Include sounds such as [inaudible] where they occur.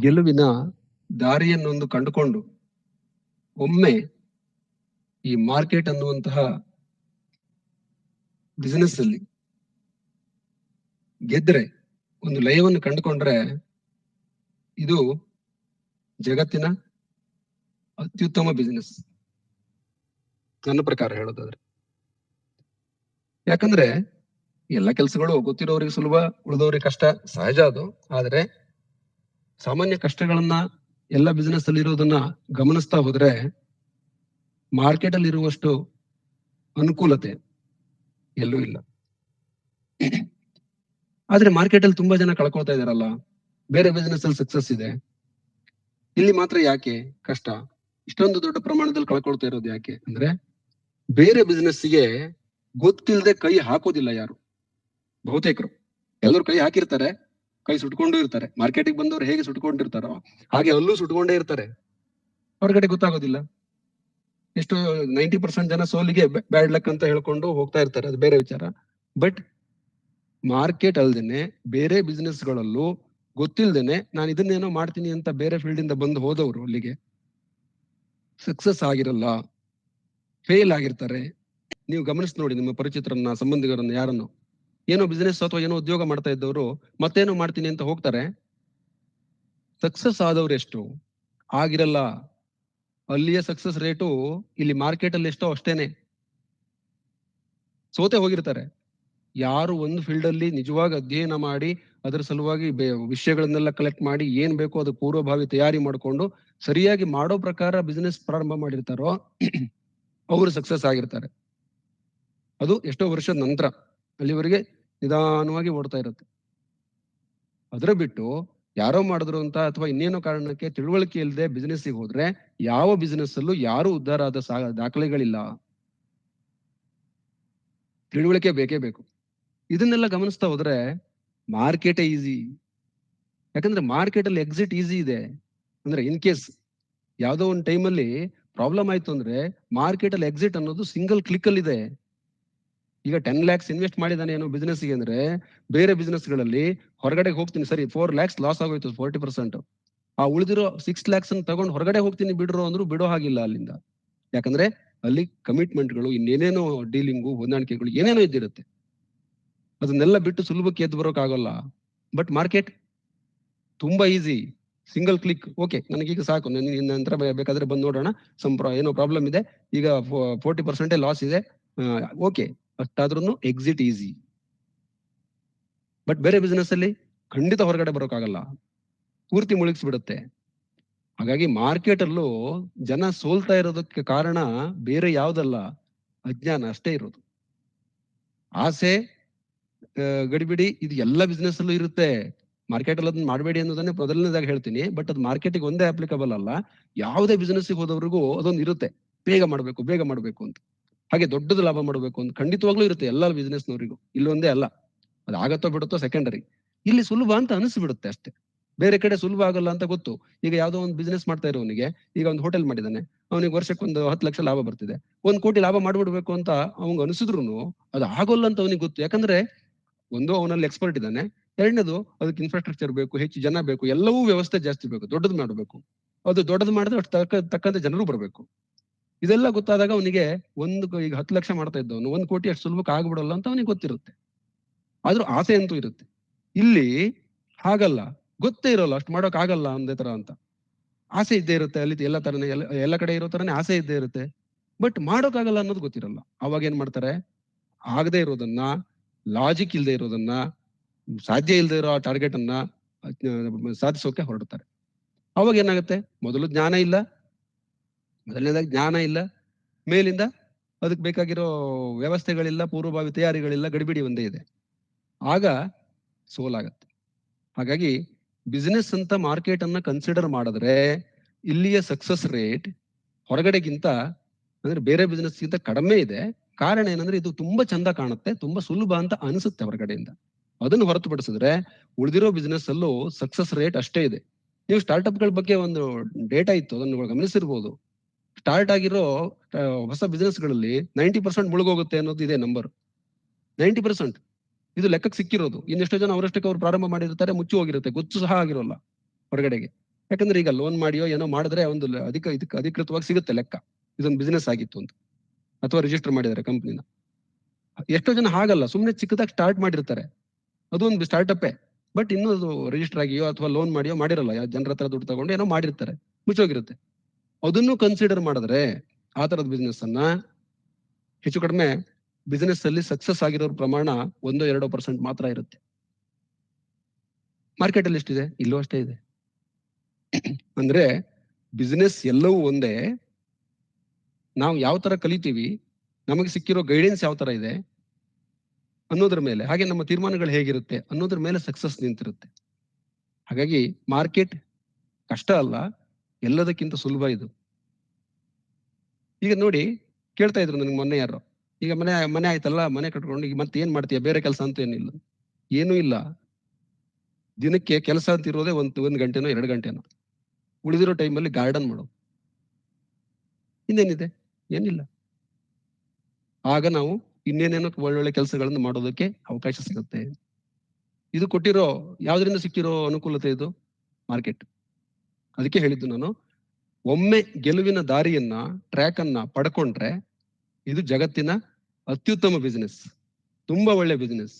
ಗೆಲುವಿನ ದಾರಿಯನ್ನೊಂದು ಕಂಡುಕೊಂಡು ಒಮ್ಮೆ ಈ ಮಾರ್ಕೆಟ್ ಅನ್ನುವಂತಹ ಬಿಸಿನೆಸ್ ಅಲ್ಲಿ ಗೆದ್ರೆ ಒಂದು ಲಯವನ್ನು ಕಂಡುಕೊಂಡ್ರೆ ಇದು ಜಗತ್ತಿನ ಅತ್ಯುತ್ತಮ ಬಿಸಿನೆಸ್ ನನ್ನ ಪ್ರಕಾರ ಹೇಳೋದಾದ್ರೆ. ಯಾಕಂದ್ರೆ ಎಲ್ಲ ಕೆಲಸಗಳು ಗೊತ್ತಿರೋರಿಗೆ ಸುಲಭ, ಉಳಿದವರಿಗೆ ಕಷ್ಟ, ಸಹಜ ಅದು. ಆದ್ರೆ ಸಾಮಾನ್ಯ ಕಷ್ಟಗಳನ್ನ ಎಲ್ಲ ಬಿಸ್ನೆಸ್ ಅಲ್ಲಿ ಇರೋದನ್ನ ಗಮನಿಸ್ತಾ ಹೋದ್ರೆ ಮಾರ್ಕೆಟ್ ಅಲ್ಲಿ ಇರುವಷ್ಟು ಅನುಕೂಲತೆ ಎಲ್ಲೂ ಇಲ್ಲ. ಆದ್ರೆ ಮಾರ್ಕೆಟ್ ಅಲ್ಲಿ ತುಂಬಾ ಜನ ಕಳ್ಕೊಳ್ತಾ ಇದಾರಲ್ಲ, ಬೇರೆ ಬಿಸ್ನೆಸ್ ಅಲ್ಲಿ ಸಕ್ಸಸ್ ಇದೆ. ಇಲ್ಲಿ ಮಾತ್ರ ಯಾಕೆ ಕಷ್ಟ? ಇಷ್ಟೊಂದು ದೊಡ್ಡ ಪ್ರಮಾಣದಲ್ಲಿ ಕಳ್ಕೊಳ್ತಾ ಇರೋದು ಯಾಕೆ ಅಂದ್ರೆ ಬೇರೆ business ಗೆ ಗೊತ್ತಿಲ್ಲದೆ ಕೈ ಹಾಕೋದಿಲ್ಲ ಯಾರು? ಬಹುತೇಕರು. ಎಲ್ಲರೂ ಕೈ ಹಾಕಿರ್ತಾರೆ ಕೈ ಸುಟ್ಕೊಂಡು ಇರ್ತಾರೆ. ಮಾರ್ಕೆಟಿಗೆ ಬಂದವರು ಹೇಗೆ ಸುಟ್ಕೊಂಡಿರ್ತಾರೋ ಹಾಗೆ ಅಲ್ಲೂ ಸುಟ್ಕೊಂಡೇ ಇರ್ತಾರೆ. ಹೊರಗಡೆ ಗೊತ್ತಾಗೋದಿಲ್ಲ. ಎಷ್ಟು ನೈಂಟಿ ಪರ್ಸೆಂಟ್ ಜನ ಸೋಲಿಗೆ ಬ್ಯಾಡ್ ಲಕ್ ಅಂತ ಹೇಳ್ಕೊಂಡು ಹೋಗ್ತಾ ಇರ್ತಾರೆ. ಅದು ಬೇರೆ ವಿಚಾರ. ಬಟ್ ಮಾರ್ಕೆಟ್ ಅಲ್ದೇನೆ ಬೇರೆ business ಗಳಲ್ಲೂ ಗೊತ್ತಿಲ್ದೇನೆ ನಾನು ಇದನ್ನೇನೋ ಮಾಡ್ತೀನಿ ಅಂತ ಬೇರೆ ಫೀಲ್ಡ್ ಇಂದ ಬಂದು ಹೋದವರು ಅಲ್ಲಿಗೆ ಸಕ್ಸಸ್ ಆಗಿರಲ್ಲ ಫೇಲ್ ಆಗಿರ್ತಾರೆ. ನೀವು ಗಮನಿಸಿ ನೋಡಿ ನಿಮ್ಮ ಪರಿಚಿತರನ್ನ ಸಂಬಂಧಿಕರನ್ನ ಯಾರನ್ನು? ಏನೋ ಬಿಸಿನೆಸ್ ಅಥವಾ ಏನೋ ಉದ್ಯೋಗ ಮಾಡ್ತಾ ಇದ್ದವರು ಮತ್ತೇನೋ ಮಾಡ್ತೀನಿ ಅಂತ ಹೋಗ್ತಾರೆ. ಸಕ್ಸಸ್ ಆದವ್ರು ಎಷ್ಟು? ಆಗಿರಲ್ಲ. ಅಲ್ಲಿಯ ಸಕ್ಸಸ್ ರೇಟು ಇಲ್ಲಿ ಮಾರ್ಕೆಟ್ ಅಲ್ಲಿ ಎಷ್ಟೋ ಅಷ್ಟೇನೆ. ಸೋತೆ ಹೋಗಿರ್ತಾರೆ. ಯಾರು ಒಂದು ಫೀಲ್ಡ್ ಅಲ್ಲಿ ನಿಜವಾಗಿ ಅಧ್ಯಯನ ಮಾಡಿ ಅದರ ಸಲುವಾಗಿ ವಿಷಯಗಳನ್ನೆಲ್ಲ ಕಲೆಕ್ಟ್ ಮಾಡಿ ಏನ್ ಬೇಕೋ ಅದು ಪೂರ್ವಭಾವಿ ತಯಾರಿ ಮಾಡ್ಕೊಂಡು ಸರಿಯಾಗಿ ಮಾಡೋ ಪ್ರಕಾರ ಬಿಸ್ನೆಸ್ ಪ್ರಾರಂಭ ಮಾಡಿರ್ತಾರೋ [clears throat] ಅವರು ಸಕ್ಸಸ್ ಆಗಿರ್ತಾರೆ. ಅದು ಎಷ್ಟೋ ವರ್ಷದ ನಂತರ. ಅಲ್ಲಿವರೆಗೆ ನಿಧಾನವಾಗಿ ಓಡ್ತಾ ಇರುತ್ತೆ. ಅದರ ಬಿಟ್ಟು ಯಾರೋ ಮಾಡಿದ್ರು ಅಂತ ಅಥವಾ ಇನ್ನೇನೋ ಕಾರಣಕ್ಕೆ ತಿಳುವಳಿಕೆ ಇಲ್ಲದೆ ಗೆ ಹೋದ್ರೆ ಯಾವ ಬಿಸ್ನೆಸ್ ಅಲ್ಲೂ ಯಾರು ಉದ್ಧಾರ ಆದ ದಾಖಲೆಗಳಿಲ್ಲ. ತಿಳುವಳಿಕೆ ಬೇಕೇ ಬೇಕು. ಇದನ್ನೆಲ್ಲ ಗಮನಿಸ್ತಾ ಹೋದ್ರೆ ಮಾರ್ಕೆಟೇ ಈಸಿ. ಯಾಕಂದ್ರೆ ಮಾರ್ಕೆಟ್ ಅಲ್ಲಿ ಎಕ್ಸಿಟ್ ಈಸಿ ಇದೆ. ಅಂದ್ರೆ ಇನ್ ಕೇಸ್ ಯಾವುದೋ ಒಂದು ಟೈಮಲ್ಲಿ ಪ್ರಾಬ್ಲಮ್ ಆಯ್ತು ಅಂದ್ರೆ ಮಾರ್ಕೆಟ್ ಅಲ್ಲಿ ಎಕ್ಸಿಟ್ ಅನ್ನೋದು ಸಿಂಗಲ್ ಕ್ಲಿಕ್ ಅಲ್ಲಿ ಇದೆ ಈಗ ಟೆನ್ ಲ್ಯಾಕ್ಸ್ ಇನ್ವೆಸ್ಟ್ ಮಾಡಿದಾನೆ ಏನೋ ಬಿಸ್ನೆಸ್ಗೆ ಅಂದ್ರೆ ಬೇರೆ ಬಿಸ್ನೆಸ್ಗಳಲ್ಲಿ ಹೊರಗಡೆ ಹೋಗ್ತೀನಿ, ಸರಿ ಫೋರ್ ಲ್ಯಾಕ್ಸ್ ಲಾಸ್ ಆಗೋಯ್ತು ಫೋರ್ಟಿ ಪರ್ಸೆಂಟ್ ಆ ಉಳಿದಿರೋ ಸಿಕ್ಸ್ ಲ್ಯಾಕ್ಸ್ ಅನ್ನು ತಗೊಂಡು ಹೊರಗಡೆ ಹೋಗ್ತೀನಿ ಬಿಡ್ರು ಅಂದ್ರು ಬಿಡೋ ಹಾಗಿಲ್ಲ ಅಲ್ಲಿಂದ. ಯಾಕಂದ್ರೆ ಅಲ್ಲಿ ಕಮಿಟ್ಮೆಂಟ್ಗಳು ಇನ್ನೇನೇನೋ ಡೀಲಿಂಗು ಹೊಂದಾಣಿಕೆಗಳು ಏನೇನೋ ಇದ್ದಿರುತ್ತೆ. ಅದನ್ನೆಲ್ಲ ಬಿಟ್ಟು ಸುಲಭಕ್ಕೆ ಎದ್ದು ಬರೋಕ್ಕಾಗಲ್ಲ ಬಟ್ ಮಾರ್ಕೆಟ್ ತುಂಬಾ ಈಸಿ ಸಿಂಗಲ್ ಕ್ಲಿಕ್ ಓಕೆ ನನಗೀಗ ಸಾಕು ನಂತರ ಬೇಕಾದ್ರೆ ಬಂದು ನೋಡೋಣ. ಏನೋ ಪ್ರಾಬ್ಲಮ್ ಇದೆ. ಈಗ ಫೋರ್ಟಿ ಪರ್ಸೆಂಟೇ ಲಾಸ್ ಇದೆ. ಓಕೆ ಅಷ್ಟಾದ್ರೂ ಎಕ್ಸಿಟ್ ಈಸಿ ಬಟ್ ಬೇರೆ ಬಿಸ್ನೆಸ್ ಅಲ್ಲಿ ಖಂಡಿತ ಹೊರಗಡೆ ಬರೋಕ್ಕಾಗಲ್ಲ. ಪೂರ್ತಿ ಮುಳುಗಿಸ್ಬಿಡುತ್ತೆ. ಹಾಗಾಗಿ ಮಾರ್ಕೆಟ್ ಅಲ್ಲೂ ಜನ ಸೋಲ್ತಾ ಇರೋದಕ್ಕೆ ಕಾರಣ ಬೇರೆ ಯಾವುದಲ್ಲ, ಅಜ್ಞಾನ ಅಷ್ಟೇ ಇರೋದು. ಆಸೆ ಗಡಿಬಿಡಿ ಇದು ಎಲ್ಲ ಬಿಸ್ನೆಸ್ ಅಲ್ಲೂ ಇರುತ್ತೆ. ಮಾರ್ಕೆಟ್ ಅಲ್ಲಿ ಅದನ್ನ ಮಾಡಬೇಡಿ ಅನ್ನೋದನ್ನೇ ಮೊದಲನೇದಾಗಿ ಹೇಳ್ತೀನಿ. ಬಟ್ ಅದು ಮಾರ್ಕೆಟಿಗೆ ಒಂದೇ ಅಪ್ಲಿಕಬಲ್ ಅಲ್ಲ. ಯಾವುದೇ ಬಿಸ್ನೆಸ್ಗೆ ಹೋದವ್ರಿಗೂ ಅದೊಂದು ಇರುತ್ತೆ. ಬೇಗ ಮಾಡಬೇಕು ಬೇಗ ಮಾಡಬೇಕು ಅಂತ. ಹಾಗೆ ದೊಡ್ಡದು ಲಾಭ ಮಾಡಬೇಕು ಅಂತ ಖಂಡಿತವಾಗ್ಲೂ ಇರುತ್ತೆ ಎಲ್ಲ ಬಿಸ್ನೆಸ್ನವರಿಗೂ ಇಲ್ಲೊಂದೇ ಅಲ್ಲ, ಅದು ಆಗತ್ತೋ ಬಿಡುತ್ತೋ ಸೆಕೆಂಡರಿ ಇಲ್ಲಿ ಸುಲಭ ಅಂತ ಅನಿಸ್ಬಿಡುತ್ತೆ ಅಷ್ಟೇ. ಬೇರೆ ಕಡೆ ಸುಲಭ ಆಗಲ್ಲ ಅಂತ ಗೊತ್ತು. ಈಗ ಯಾವ್ದೋ ಒಂದು ಬಿಸ್ನೆಸ್ ಮಾಡ್ತಾ ಇರೋವನಿಗೆ ಈಗ ಒಂದು ಹೋಟೆಲ್ ಮಾಡಿದಾನೆ. ಅವನಿಗೆ ವರ್ಷಕ್ಕೆ ಒಂದು ಹತ್ತು ಲಕ್ಷ ಲಾಭ ಬರ್ತಿದೆ. ಒಂದ್ ಕೋಟಿ ಲಾಭ ಮಾಡ್ಬಿಡ್ಬೇಕು ಅಂತ ಅವ್ನಿಗೆ ಅನಿಸಿದ್ರು ಅದು ಆಗೋಲ್ಲ ಅಂತ ಅವನಿಗೆ ಗೊತ್ತು. ಯಾಕಂದ್ರೆ ಒಂದು ಅವನಲ್ಲಿ ಎಕ್ಸ್ಪರ್ಟ್ ಇದ್ದಾನೆ, ಎರಡನೇದು ಅದಕ್ಕೆ ಇನ್ಫ್ರಾಸ್ಟ್ರಕ್ಚರ್ ಬೇಕು, ಹೆಚ್ಚು ಜನ ಬೇಕು, ಎಲ್ಲವೂ ವ್ಯವಸ್ಥೆ ಜಾಸ್ತಿ ಬೇಕು, ದೊಡ್ಡದು ಮಾಡಬೇಕು. ಅದು ದೊಡ್ಡದು ಮಾಡಿದ್ರೆ ಅಷ್ಟು ತಕ್ಕ ತಕ್ಕಂತೆ ಜನರು ಬರಬೇಕು. ಇದೆಲ್ಲ ಗೊತ್ತಾದಾಗ ಅವನಿಗೆ ಒಂದು ಈಗ ಹತ್ತು ಲಕ್ಷ ಮಾಡ್ತಾ ಇದ್ದವನು, ಒಂದು ಕೋಟಿ ಅಷ್ಟು ಸುಲಭಕ್ಕೆ ಆಗ್ಬಿಡಲ್ಲ ಅಂತ ಅವನಿಗೆ ಗೊತ್ತಿರುತ್ತೆ. ಆದ್ರೂ ಆಸೆ ಅಂತೂ ಇರುತ್ತೆ. ಇಲ್ಲಿ ಹಾಗಲ್ಲ, ಗೊತ್ತೇ ಇರೋಲ್ಲ, ಅಷ್ಟು ಮಾಡೋಕ್ ಆಗಲ್ಲ ಒಂದೇ ತರ ಅಂತ. ಆಸೆ ಇದ್ದೇ ಇರುತ್ತೆ, ಅಲ್ಲಿ ಎಲ್ಲ ತರನೇ ಎಲ್ಲ ಎಲ್ಲ ಕಡೆ ಇರೋ ತರನೇ ಆಸೆ ಇದ್ದೇ ಇರುತ್ತೆ. ಬಟ್ ಮಾಡೋಕ್ಕಾಗಲ್ಲ ಅನ್ನೋದು ಗೊತ್ತಿರಲ್ಲ. ಅವಾಗ ಏನ್ ಮಾಡ್ತಾರೆ? ಆಗದೆ ಇರೋದನ್ನ ಲಾಜಿಕ್ ಇಲ್ಲದೆ ಇರೋದನ್ನ, ಸಾಧ್ಯ ಇಲ್ಲದೆ ಇರೋ ಟಾರ್ಗೆಟ್ ಅನ್ನ ಸಾಧಿಸೋಕೆ ಹೊರಡ್ತಾರೆ. ಅವಾಗ ಏನಾಗುತ್ತೆ? ಮೊದಲು ಜ್ಞಾನ ಇಲ್ಲ ಮೊದಲನೇದಾಗಿ ಜ್ಞಾನ ಇಲ್ಲ. ಮೇಲಿಂದ ಅದಕ್ಕೆ ಬೇಕಾಗಿರೋ ವ್ಯವಸ್ಥೆಗಳಿಲ್ಲ, ಪೂರ್ವಭಾವಿ ತಯಾರಿಗಳಿಲ್ಲ, ಗಡಿಬಿಡಿ ಒಂದೇ ಇದೆ. ಆಗ ಸೋಲಾಗತ್ತೆ ಹಾಗಾಗಿ ಬಿಸ್ನೆಸ್ ಅಂತ ಮಾರ್ಕೆಟ್ ಅನ್ನ ಕನ್ಸಿಡರ್ ಮಾಡಿದ್ರೆ ಇಲ್ಲಿಯ ಸಕ್ಸಸ್ ರೇಟ್ ಹೊರಗಡೆಗಿಂತ ಅಂದ್ರೆ ಬೇರೆ ಬಿಸ್ನೆಸ್ಗಿಂತ ಕಡಿಮೆ ಇದೆ. ಕಾರಣ ಏನಂದ್ರೆ ಇದು ತುಂಬಾ ಚಂದ ಕಾಣುತ್ತೆ, ತುಂಬಾ ಸುಲಭ ಅಂತ ಅನಿಸುತ್ತೆ ಹೊರಗಡೆಯಿಂದ. ಅದನ್ನು ಹೊರತುಪಡಿಸಿದ್ರೆ ಉಳಿದಿರೋ ಬಿಸ್ನೆಸ್ ಅಲ್ಲೂ ಸಕ್ಸಸ್ ರೇಟ್ ಅಷ್ಟೇ ಇದೆ. ನೀವು ಸ್ಟಾರ್ಟ್ಅಪ್ಗಳ ಬಗ್ಗೆ ಒಂದು ಡೇಟಾ ಇತ್ತು, ಅದನ್ನು ಗಮನಿಸಿರ್ಬೋದು. ಸ್ಟಾರ್ಟ್ ಆಗಿರೋ ಹೊಸ ಬಿಸ್ನೆಸ್ಗಳಲ್ಲಿ ನೈಂಟಿ ಪರ್ಸೆಂಟ್ ಮುಳುಗೋಗುತ್ತೆ ಅನ್ನೋದು ಇದೆ ನಂಬರ್ ನೈಂಟಿ ಪರ್ಸೆಂಟ್ ಇದು ಲೆಕ್ಕಕ್ಕೆ ಸಿಕ್ಕಿರೋದು. ಇನ್ನೆಷ್ಟೋ ಜನ ಅವರಷ್ಟಕ್ಕೆ ಅವ್ರು ಪ್ರಾರಂಭ ಮಾಡಿರ್ತಾರೆ, ಮುಚ್ಚಿ ಹೋಗಿರುತ್ತೆ. ಗೊತ್ತು ಸಹ ಆಗಿರೋಲ್ಲ ಹೊರಗಡೆಗೆ. ಯಾಕಂದ್ರೆ ಈಗ ಲೋನ್ ಮಾಡಿಯೋ ಏನೋ ಮಾಡಿದ್ರೆ ಒಂದು ಅಧಿಕ ಅಧಿಕೃತವಾಗಿ ಸಿಗುತ್ತೆ ಲೆಕ್ಕ. ಇದೊಂದು ಬಿಸ್ನೆಸ್ ಆಗಿತ್ತು ಅಂತ. ಅಥವಾ ರಿಜಿಸ್ಟರ್ ಮಾಡಿದ್ದಾರೆ ಕಂಪ್ನಿನ ಎಷ್ಟೋ ಜನ ಹಾಗಲ್ಲ. ಸುಮ್ಮನೆ ಚಿಕ್ಕದಾಗಿ ಸ್ಟಾರ್ಟ್ ಮಾಡಿರ್ತಾರೆ. ಅದು ಒಂದು ಸ್ಟಾರ್ಟಪ್ಪೇ ಬಟ್ ಇನ್ನೂ ರಿಜಿಸ್ಟರ್ ಆಗಿಯೋ ಅಥವಾ ಲೋನ್ ಮಾಡಿಯೋ ಮಾಡಿರಲ್ಲ. ಜನರ ಹತ್ರ ದುಡ್ಡು ತಗೊಂಡು ಏನೋ ಮಾಡಿರ್ತಾರೆ. ಮುಚ್ಚೋಗಿರುತ್ತೆ. ಅದನ್ನು ಕನ್ಸಿಡರ್ ಮಾಡಿದ್ರೆ ಆ ತರದ ಬಿಸ್ನೆಸ್ ಅನ್ನ ಹೆಚ್ಚು ಕಡಿಮೆ ಬಿಸ್ನೆಸ್ ಅಲ್ಲಿ ಸಕ್ಸಸ್ ಆಗಿರೋ ಪ್ರಮಾಣ ಒಂದು, ಎರಡು ಪರ್ಸೆಂಟ್ ಮಾತ್ರ ಇರುತ್ತೆ. ಮಾರ್ಕೆಟ್ ಅಲ್ಲಿ ಎಷ್ಟಿದೆ? ಇಲ್ಲೂ ಅಷ್ಟೇ ಇದೆ. ಅಂದ್ರೆ ಬಿಸ್ನೆಸ್ ಎಲ್ಲವೂ ಒಂದೇ. ನಾವು ಯಾವ ತರ ಕಲಿತೀವಿ, ನಮಗೆ ಸಿಕ್ಕಿರೋ ಗೈಡೆನ್ಸ್ ಯಾವ ತರ ಇದೆ ಅನ್ನೋದ್ರ ಮೇಲೆ, ಹಾಗೆ ನಮ್ಮ ತೀರ್ಮಾನಗಳು ಹೇಗಿರುತ್ತೆ ಅನ್ನೋದ್ರ ಮೇಲೆ ಸಕ್ಸಸ್ ನಿಂತಿರುತ್ತೆ. ಹಾಗಾಗಿ ಮಾರ್ಕೆಟ್ ಕಷ್ಟ ಅಲ್ಲ. ಎಲ್ಲದಕ್ಕಿಂತ ಸುಲಭ ಇದು. ಈಗ ನೋಡಿ, ಕೇಳ್ತಾ ಇದ್ರು ನನಗೆ ಮೊನ್ನೆ ಯಾರು. ಈಗ ಮನೆ ಮನೆ ಆಯ್ತಲ್ಲ, ಮನೆ ಕಟ್ಕೊಂಡು, ಈಗ ಮತ್ತೆ ಏನ್ ಮಾಡ್ತೀಯ? ಬೇರೆ ಕೆಲಸ ಅಂತ ಏನಿಲ್ಲ. ಏನೂ ಇಲ್ಲ. ದಿನಕ್ಕೆ ಕೆಲಸ ಅಂತ ಇರೋದೇ ಒಂದು ಒಂದು ಗಂಟೆನೋ, ಎರಡು ಗಂಟೆನೋ. ಉಳಿದಿರೋ ಟೈಮಲ್ಲಿ ಗಾರ್ಡನ್ ಮಾಡು. ಇನ್ನೇನಿದೆ? ಏನಿಲ್ಲ. ಆಗ ನಾವು ಇನ್ನೇನೇನೋ ಒಳ್ಳೊಳ್ಳೆ ಕೆಲಸಗಳನ್ನು ಮಾಡೋದಕ್ಕೆ ಅವಕಾಶ ಸಿಗುತ್ತೆ. ಇದು ಕೊಟ್ಟಿರೋ, ಯಾವ್ದ್ರಿಂದ ಸಿಕ್ಕಿರೋ ಅನುಕೂಲತೆ ಇದು? ಮಾರ್ಕೆಟ್. ಅದಕ್ಕೆ ಹೇಳಿದ್ದು ನಾನು, ಒಮ್ಮೆ ಗೆಲುವಿನ ದಾರಿಯನ್ನ ಟ್ರ್ಯಾಕ್ ಅನ್ನ ಪಡ್ಕೊಂಡ್ರೆ ಇದು ಜಗತ್ತಿನ ಅತ್ಯುತ್ತಮ ಬಿಸ್ನೆಸ್ ತುಂಬಾ ಒಳ್ಳೆ ಬಿಸಿನೆಸ್